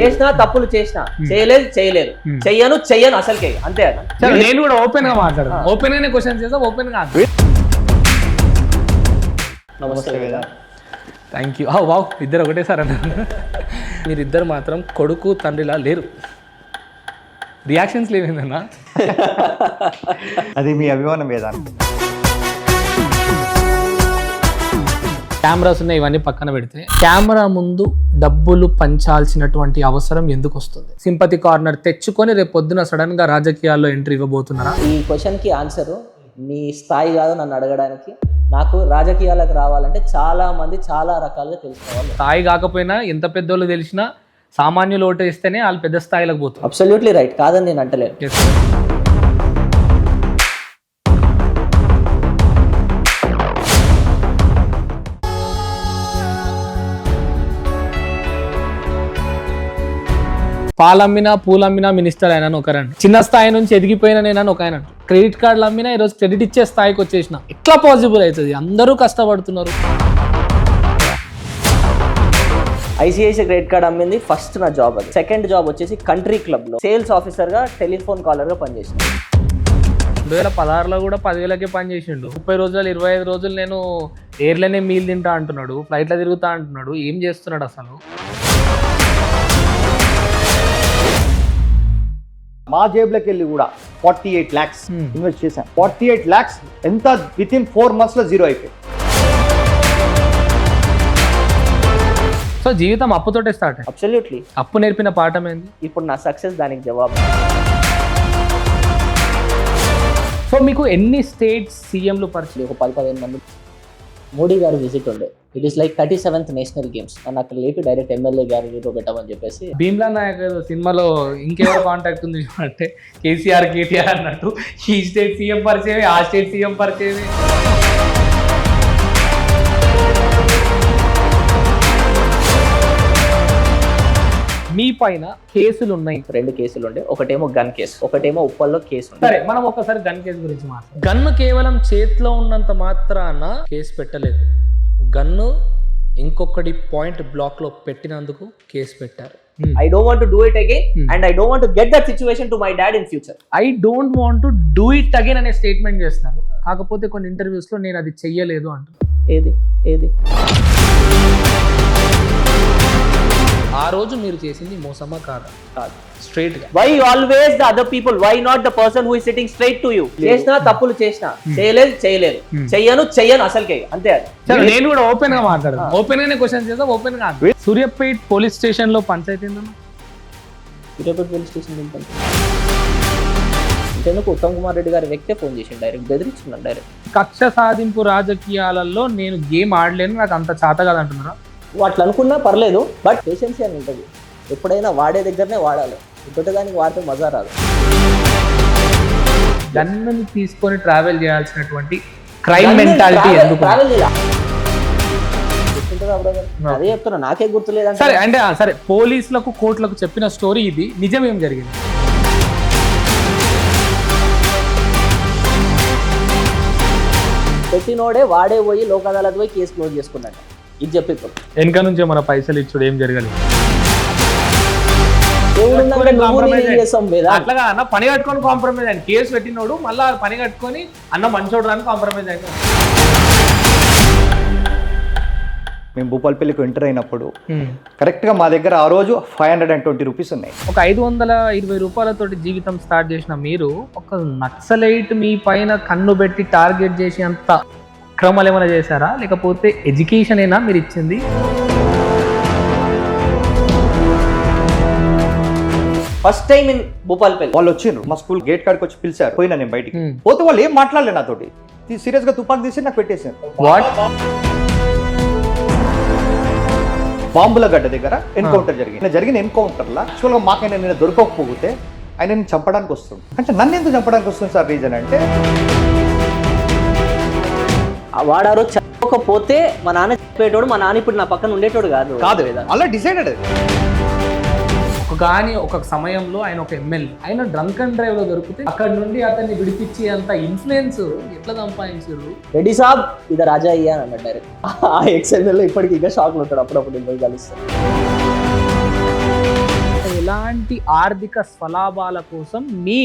చేసినా తప్పులు చేసినా. చేయలేదు చేయలేదు. చెయ్యను చెయ్యను అసలుకే. అంతే సరే నేను కూడా ఓపెన్గా మాట్లాడతాను ఓపెన్ గానే క్వశ్చన్ చేస్తా ఓపెన్గా నమస్తే వేద. థ్యాంక్ యూ వావ్ ఇద్దరు ఒకటేసారి అన్నారు. మీరిద్దరు మాత్రం కొడుకు తండ్రిలా లేరు. రియాక్షన్స్ లేవేందన్నా? అది మీ అభిమానం వేదాంత కెమెరాస్ ఉన్నాయి ఇవన్నీ పక్కన పెడితే. కెమెరా ముందు డబ్బులు పంచాల్సినటువంటి అవసరం ఎందుకు వస్తుంది? సింపతి కార్నర్ తెచ్చుకొని రేపు పొద్దున సడన్గా రాజకీయాల్లో ఎంట్రీ ఇవ్వబోతున్నారా? ఈ క్వశ్చన్కి ఆన్సర్ మీ స్థాయి కాదు నన్ను అడగడానికి. నాకు రాజకీయాలకు రావాలంటే చాలా మంది చాలా రకాలుగా తెలుసుకోవాలి. స్థాయి కాకపోయినా ఎంత పెద్దోళ్ళు తెలిసినా సామాన్యులు ఓటు వేస్తేనే వాళ్ళు పెద్ద స్థాయిలోకి పోతారు. అబ్సల్యూట్లీ రైట్ కాదని నేను అంటలేను. పాలమ్మినా పూలమ్మినా మినిస్టర్ అయినా ఒకరండి చిన్న స్థాయి నుంచి ఎదిగిపోయిన నేను ఒక ఆయన క్రెడిట్ కార్డులు అమ్మినా ఈరోజు క్రెడిట్ ఇచ్చే స్థాయికి వచ్చేసిన. ఎట్లా పాసిబుల్ అవుతుంది? అందరూ కష్టపడుతున్నారు. ఐసిఐసి క్రెడిట్ కార్డ్ అమ్మింది ఫస్ట్ నా జాబ్ అది. సెకండ్ జాబ్ వచ్చేసి కంట్రీ క్లబ్లో సేల్స్ ఆఫీసర్గా టెలిఫోన్ కాలర్గా పనిచేసిన. రెండు వేల పదహారులో కూడా పదివేలకే పని చేసిండు ముప్పై రోజులు ఇరవై ఐదు రోజులు నేను ఎయిర్లైనే మీల్ తింటా అంటున్నాడు. ఫ్లైట్లో తిరుగుతా అంటున్నాడు. ఏం చేస్తున్నాడు అసలు? మా జేబులోకి వెళ్ళి కూడా forty eight lakhs Hmm. Invest చేశాను. ఫార్టీ ఎయిట్ ల్యాక్స్ ఎంత విత్ ఇన్ ఫోర్ మంత్స్లో జీరో అయిపోయింది. సో జీవితం అప్పుతోటే స్టార్ట్ అబ్సల్యూట్లీ. అప్పు నేర్పిన పాఠం ఏంది? ఇప్పుడు నా సక్సెస్ దానికి జవాబు. సో మీకు ఎన్ని స్టేట్స్ సీఎంలు పరిచయం? ఒక పది పదిహేను మంది. మోడీ గారు విజిట్ ఉండే. It is like thirty seventh national games నన్ను అక్కడ లేపి డైరెక్ట్ ఎమ్మెల్యే గారు పెట్టమని చెప్పేసి భీమ్లా నాయక్ సినిమాలో ఇంకెవరు కాంటాక్ట్ ఉంది? అంటే కేసీఆర్ కేటీఆర్ అన్నట్టు. ఈ స్టేట్ సీఎం పరిచయం ఆ స్టేట్ సీఎం పరిచయం మీ పైన కేసులు ఉన్నాయి రెండు కేసులు ఉండే ఒకటేమో గన్ కేసు ఒకటేమో ఉప్పల్లో కేసు సరే మనం ఒకసారి గన్ కేసు గురించి మాట్లాడు గన్ను కేవలం చేతిలో ఉన్నంత మాత్రాన కేసు పెట్టలేదు. గన్ను ఇంకొకటి పాయింట్ బ్లాక్లో పెట్టినందుకు కేసు పెట్టారు. I don't want do it again. And I don't want get that situation to my dad in future I don't want to do it again అనే స్టేట్మెంట్ చేస్తారు. కాకపోతే కొన్ని ఇంటర్వ్యూస్లో నేను అది చెయ్యలేదు అంటున్నాను ఏది? ఏది? ఆ రోజు మీరు చేసింది మోసమా కాదా? కాదు. స్ట్రైట్గా. Why always the other people why not the person who is sitting straight to you చేసినా తప్పులు చేసినా. చేయలేదు చేయలేదు. Hmm. చెయ్యను చెయ్యను అసలుకే. అంతే అది. నేను కూడా ఓపెన్గా మాట్లాడతాను ఓపెన్ గానే క్వశ్చన్ చేస్తా ఓపెన్గా. సూర్యాపేట్ పోలీస్ స్టేషన్లో పంచాయతీ తిరుపతి పోలీస్ స్టేషన్ ఇంతెందుకు ఉత్తమ్ కుమార్ రెడ్డి గారి వ్యక్తే ఫోన్ చేసిండు డైరెక్ట్ బెదిరించున్నాడు డైరెక్ట్ కక్ష సాధింపు రాజకీయాలలో నేను గేమ్ ఆడలేను నాకు అంత చేత కాదు అట్లా అనుకున్నా పర్లేదు బట్ పేషెన్సీ అని ఉంటుంది. ఎప్పుడైనా వాడే దగ్గరనే వాడాలి. ఇంకొక దానికి వాడితే మజా రాదు. గన్నుని తీసుకొని ట్రావెల్ చేయాల్సినటువంటి క్రైమ్ మెంటాలిటీ ఎందుకు? ట్రావెల్ అదే చెప్తున్నా నాకే గుర్తులేదంటే. సరే అంటే సరే పోలీసులకు కోర్టులకు చెప్పిన స్టోరీ ఇది. నిజం ఏం జరిగింది? పెట్టినోడే వాడే పోయి లోక్ అదాలత్ పోయి కేసు క్లోజ్ చేసుకున్నాడు ఇది చెప్పి ఇప్పుడు వెనక నుంచే మన పైసలు ఇచ్చుడు ఏం లేదా? అట్లాగా అన్న పని కట్టుకొని కాంప్రమైజ్ అయ్యాను కేసు పెట్టినోడు మళ్ళా పని కట్టుకొని అన్న మంచోడు అని కాంప్రమైజ్ అయ్యాను మేము భూపాలపల్లికి ఎంటర్ అయినప్పుడు కరెక్ట్గా మా దగ్గర ఆ రోజు five hundred and twenty rupees ఉన్నాయి. ఒక ఐదు వందల ఇరవై రూపాయలతోటి జీవితం స్టార్ట్ చేసిన మీరు ఒక నక్సలైట్ మీ పైన కన్ను పెట్టి టార్గెట్ చేసి అంత క్రమాలు ఏమైనా చేశారా? లేకపోతే ఎడ్యుకేషన్ అయినా మీరు ఇచ్చింది? ఫస్ట్ టైం ఇన్ భూపాల్పల్లి వాళ్ళు వచ్చిండ్రు. మా స్కూల్ గేట్ కాడికి వచ్చి పిలిచారు. పోయినా నేను బయటికి. Hmm. పోతే వాళ్ళు ఏం మాట్లాడలే నాతోటి. సీరియస్గా తుపాకు తీసి నాకు పెట్టేశారు. వాట్ బాంబుల గడ్డ దగ్గర ఎన్కౌంటర్ జరిగింది. ఇలా జరిగిన ఎన్కౌంటర్ లా యాక్చువల్గా మాకైనా నేను దొరకకపోతే ఆయన చంపడానికి వస్తుంది అంటే నన్ను ఎందుకు చంపడానికి వస్తుంది సార్ రీజన్ అంటే వాడారు చదవకపోతే మా నాన్న చెప్పేటోడు మా నాన్న ఇప్పుడు నా పక్కన ఉండేటోడు కాదు. కాదు అలా డిసైడెడ్ ఒక కానీ ఒక సమయంలో ఆయన ఒక ఎమ్మెల్యే ఆయన డ్రంక్ అండ్ డ్రైవ్లో దొరికితే అక్కడ నుండి అతన్ని విడిపించి అంత ఇన్ఫ్లుయెన్స్ ఎట్లా సంపాదించారు? రెడ్డి సాబ్ ఇది రాజా అయ్యా అని అన్నాడు డైరెక్ట్ ఆ ఎక్స్ఎంఎల్లో ఇప్పటికి ఇంకా షాక్ ఉంటాడు అప్పుడప్పుడు పోయి కలుస్తాను. ఎలాంటి ఆర్థిక స్వలాభాల కోసం మీ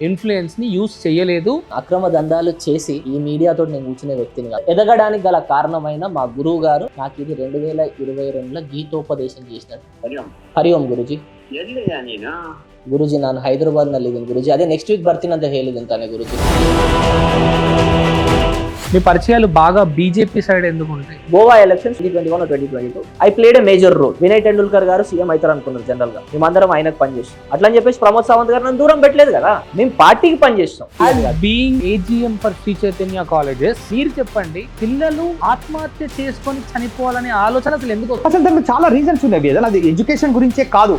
ఇన్ఫ్లుయెన్స్ ని యూస్ చేయలేదు అక్రమ దందాలు చేసి ఈ మీడియాతో నేను కూర్చునే వ్యక్తిని కాదు ఎదగడానికి గల కారణమైన మా గురువు గారు నాకు ఇది రెండు వేల ఇరవై రెండులో గీతోపదేశం చేసినారు ಹರಿಯಂ ಹರಿ ಓಂ ಗುರುಜಿ ಎಲ್ಲಿಯ ನೀನು ಗುರುಜಿ ನಾನು ಹೈದರಾಬಾದ್ ನಲ್ಲಿ ಇದ್ದೀನಿ ಗುರುಜಿ ಅದೇ ನೆಕ್ಸ್ಟ್ ವೀಕ್ ಬರ್ತೀನಿ ಅಂತ ಹೇಳಿದ್ದೀನಿ ತಾನೆ ಗುರುಜಿ మీ పరిచయాలు బాగా బీజేపీ సైడ్ ఎందుకు ఉంటాయి? Goa elections twenty twenty one twenty twenty two I played a major role Vinay Tendulkar గారు సీఎం అవుతారు అనుకున్నారు జనరల్గా. మేమందరం ఆయనకు పనిచేస్తాం అట్లా అని చెప్పేసి ప్రమోద్ సావంత్ గారు నన్ను దూరం పెట్టలేదు కదా. మేము పార్టీకి పనిచేస్తాం being AGM for Shri Chaitanya colleges మీరు చెప్పండి పిల్లలు ఆత్మహత్య చేసుకొని చనిపోవాలనే ఆలోచన అసలు ఎందుకు? అసలు దానికి చాలా రీజన్స్ ఉన్నాయి అది ఎడ్యుకేషన్ గురించే కాదు.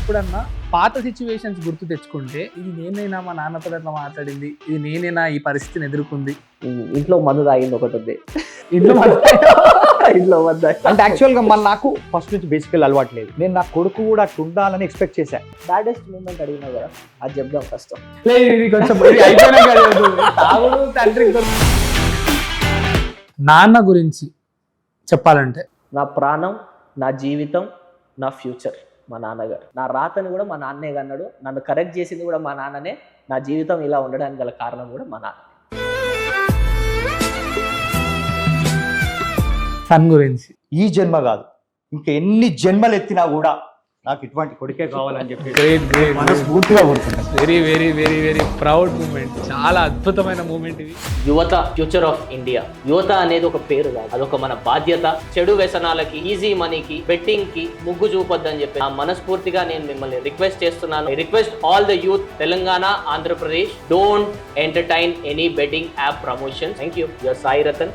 ఎప్పుడన్నా పాత సిచ్యువేషన్స్ గుర్తు తెచ్చుకుంటే ఇది నేనైనా మా నాన్నతో అట్లా మాట్లాడింది ఇది నేనైనా ఈ పరిస్థితిని ఎదుర్కొంది. ఇంట్లో మందు తాగింది ఒకటి ఉంది. ఇంట్లో ఇంట్లో మందు అంటే యాక్చువల్గా మన నాకు ఫస్ట్ నుంచి బేసికల్ అలవాటు లేదు. నేను నా కొడుకు కూడా అట్లా ఉండాలని ఎక్స్పెక్ట్ చేశా. బ్యాడెస్ట్ మూమెంట్ అడిగినావు కదా? అది చెప్దాం ఫస్ట్ లేదు, ఇది కొంచెం తండ్రి నాన్న గురించి చెప్పాలంటే నా ప్రాణం నా జీవితం నా ఫ్యూచర్ మా నాన్నగారు. నా రాతని కూడా మా నాన్నే అన్నాడు నన్ను కరెక్ట్ చేసింది కూడా మా నాన్ననే. నా జీవితం ఇలా ఉండడానికి గల కారణం కూడా మా నాన్న. సన్ గురించి. ఈ జన్మ కాదు. ఇంకా ఎన్ని జన్మలు ఎత్తినా కూడా నాకు ఇటువంటి కొడుకే కావాలని చెప్పి మనస్ఫూర్తిగా very very very very proud moment చాలా అద్భుతమైన మూమెంట్ ఇది. యువత ఫ్యూచర్ ఆఫ్ ఇండియా యువత అనేది ఒక పేరు కాదు. అదొక మన బాధ్యత. చెడు వ్యసనాలకి ఈజీ మనీకి బెట్టింగ్కి ముగ్గు చూపొద్దని చెప్పి నా మనస్ఫూర్తిగా నేను మిమ్మల్ని రిక్వెస్ట్ చేస్తున్నాను. Request all the youth Telangana Andhra Pradesh don't entertain any betting app promotion thank you your Sai Ratan